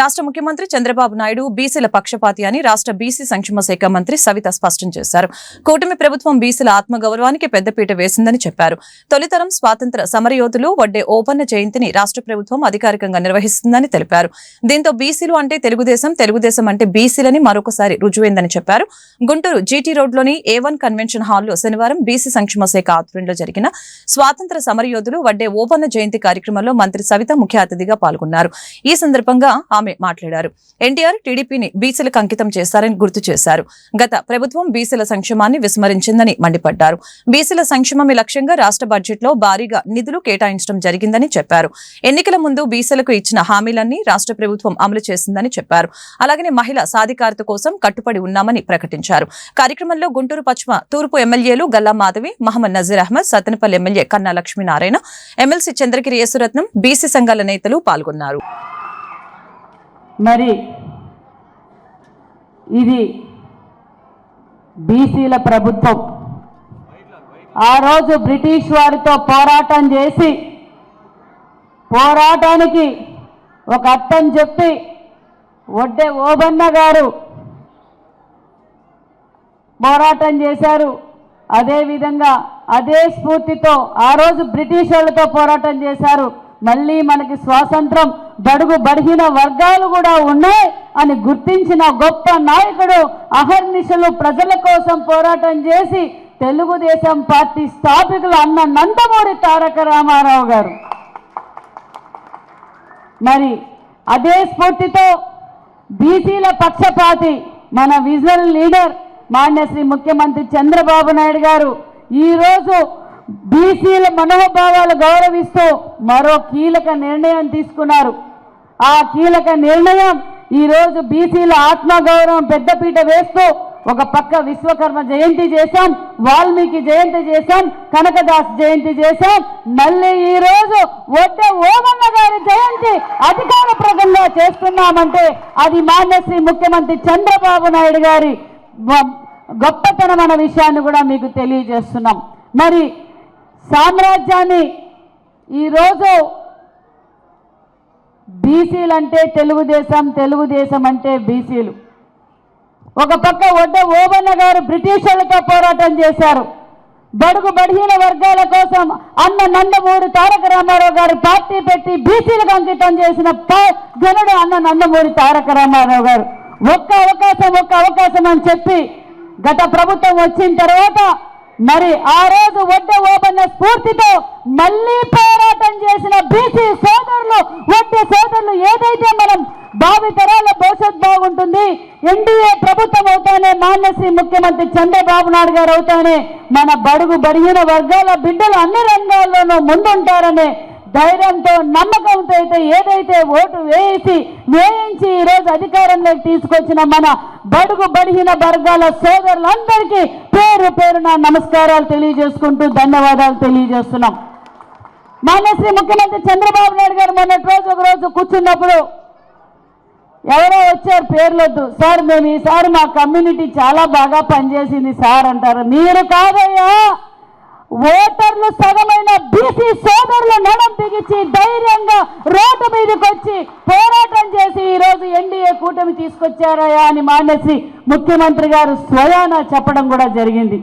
రాష్ట్ర ముఖ్యమంత్రి చంద్రబాబు నాయుడు బీసీల పక్షపాతి అని రాష్ట్ర బీసీ సంక్షేమ శాఖ మంత్రి సవిత స్పష్టం చేశారు. కూటమి ప్రభుత్వం బీసీల ఆత్మగౌరవానికి పెద్దపీట వేసిందని చెప్పారు. తొలితరం స్వాతంత్ర సమరయోధులు వడ్డే ఓపన్న జయంతిని రాష్ట్ర ప్రభుత్వం అధికారికంగా నిర్వహిస్తుందని తెలిపారు. దీంతో బీసీలు అంటే తెలుగుదేశం తెలుగుదేశం అంటే బీసీలని మరొకసారి రుజువైందని చెప్పారు. గుంటూరు జీటీ రోడ్లోని ఏ కన్వెన్షన్ హాల్లో శనివారం బీసీ సంక్షేమ శాఖ ఆధ్వర్యంలో జరిగిన స్వాతంత్ర సమరయోధులు వడ్డే ఓపన్న జయంతి కార్యక్రమంలో మంత్రి సవిత ముఖ్య అతిథిగా పాల్గొన్నారు. ఈ సందర్భంగా ఆమె మాట్లాడారు. ఎన్టీఆర్ టీడీపీని బీసీలకు అంకితం చేశారని గుర్తు చేశారు. గత ప్రభుత్వం బీసీల సంక్షేమాన్ని విస్మరించిందని మండిపడ్డారు. బీసీల సంక్షేమమే లక్ష్యంగా రాష్ట్ర బడ్జెట్లో భారీగా నిధులు కేటాయించడం జరిగిందని చెప్పారు. ఎన్నికల ముందు బీసీలకు ఇచ్చిన హామీలన్నీ రాష్ట్ర ప్రభుత్వం అమలు చేసిందని చెప్పారు. అలాగనే మహిళా సాధికారత కోసం కట్టుబడి ఉన్నామని ప్రకటించారు. కార్యక్రమంలో గుంటూరు పశ్చిమ తూర్పు ఎమ్మెల్యేలు Galla Madhavi Mohammed Nazeer Ahmed Sattenapalli MLA Kanna Lakshminarayana MLC Chandragiri Yesuratnam BC సంఘాల నేతలు పాల్గొన్నారు. మరి ఇది బీసీల ప్రభుత్వం. ఆ రోజు బ్రిటిష్ వారితో పోరాటం చేసి పోరాటానికి ఒక అర్థం చెప్పి ఒడ్డే ఓబన్న గారు పోరాటం చేశారు. అదేవిధంగా అదే స్ఫూర్తితో ఆ రోజు బ్రిటిష్ వాళ్ళతో పోరాటం చేశారు. మళ్ళీ మనకి స్వాతంత్రం బడుగు బడిగిన వర్గాలు కూడా ఉన్నాయి అని గుర్తించిన గొప్ప నాయకుడు అహర్నిశలు ప్రజల కోసం పోరాటం చేసి తెలుగుదేశం పార్టీ స్థాపికులు అన్న నందమూరి తారక రామారావు గారు. మరి అదే స్ఫూర్తితో బీసీల పక్షపాతి మన విజువల్ లీడర్ మాన్య శ్రీ ముఖ్యమంత్రి చంద్రబాబు నాయుడు గారు ఈరోజు బీసీల మనోభావాలు గౌరవిస్తూ మరో కీలక నిర్ణయం తీసుకున్నారు. ఆ కీలక నిర్ణయం ఈరోజు బీసీల ఆత్మగౌరవం పెద్దపీట వేస్తూ ఒక పక్క విశ్వకర్మ జయంతి చేశాం వాల్మీకి జయంతి చేశాం కనకదాస్ జయంతి చేశాం. మళ్ళీ ఈరోజు వద్ద ఓమన్న గారి జయంతి అధికారప్రదంగా చేస్తున్నామంటే అది మాన్యశ్రీ ముఖ్యమంత్రి చంద్రబాబు నాయుడు గారి గొ- గొప్పతనం అన్న విషయాన్ని కూడా మీకు తెలియజేస్తున్నాం. మరి సామ్రాజ్యాన్ని ఈరోజు బీసీలు అంటే తెలుగుదేశం తెలుగుదేశం అంటే బీసీలు. ఒక పక్క వడ్డ ఓబన్న గారు బ్రిటిషర్లతో పోరాటం చేశారు. బడుగు బడిహీన వర్గాల కోసం అన్న నందమూరి తారక రామారావు గారు పార్టీ పెట్టి బీసీలకు అంకితం చేసిన జనుడు అన్న నందమూరి తారక రామారావు గారు. ఒక్క అవకాశం ఒక్క అవకాశం అని చెప్పి గత ప్రభుత్వం వచ్చిన తర్వాత మరి ఆ రోజు వడ్డ ఓపెన్ స్ఫూర్తితో మళ్ళీ పోరాటం చేసిన బీసీ సోదరులు వడ్డ సోదరులు ఏదైతే మనం భావి తరాల భవిష్యత్ బాగుంటుంది ఎన్డీఏ ప్రభుత్వం అవుతానే మాన్యశ్రీ ముఖ్యమంత్రి చంద్రబాబు నాయుడు గారు అవుతానే మన బడుగు బడిగిన వర్గాల బిడ్డలు అన్ని రంగాల్లోనూ ముందుంటారనే ధైర్యంతో నమ్మకంతో అయితే ఏదైతే ఓటు వేసి వేయించి ఈరోజు అధికారంలోకి తీసుకొచ్చిన మన బడుగు బడిగిన వర్గాల సోదరులందరికీ పేరు పేరున నమస్కారాలు తెలియజేసుకుంటూ ధన్యవాదాలు తెలియజేస్తున్నాం. మాన్యశ్రీ ముఖ్యమంత్రి చంద్రబాబు నాయుడు గారు మొన్నటి రోజు ఒక రోజు కూర్చున్నప్పుడు ఎవరో వచ్చారు పేర్లొద్దు. సార్ మేము ఈసారి మా కమ్యూనిటీ చాలా బాగా పనిచేసింది సార్ అంటారు. మీరు కాదయ్యా ఓటర్లు సగమైన బీసీ సోదరులు నడం బిగించి ధైర్యంగా రోడ్డు మీదకి వచ్చి పోరాటం చేసి ఈరోజు ఎన్డీఏ కూటమి తీసుకొచ్చారయా అని మానేసి ముఖ్యమంత్రి గారు స్వయాన చెప్పడం కూడా జరిగింది.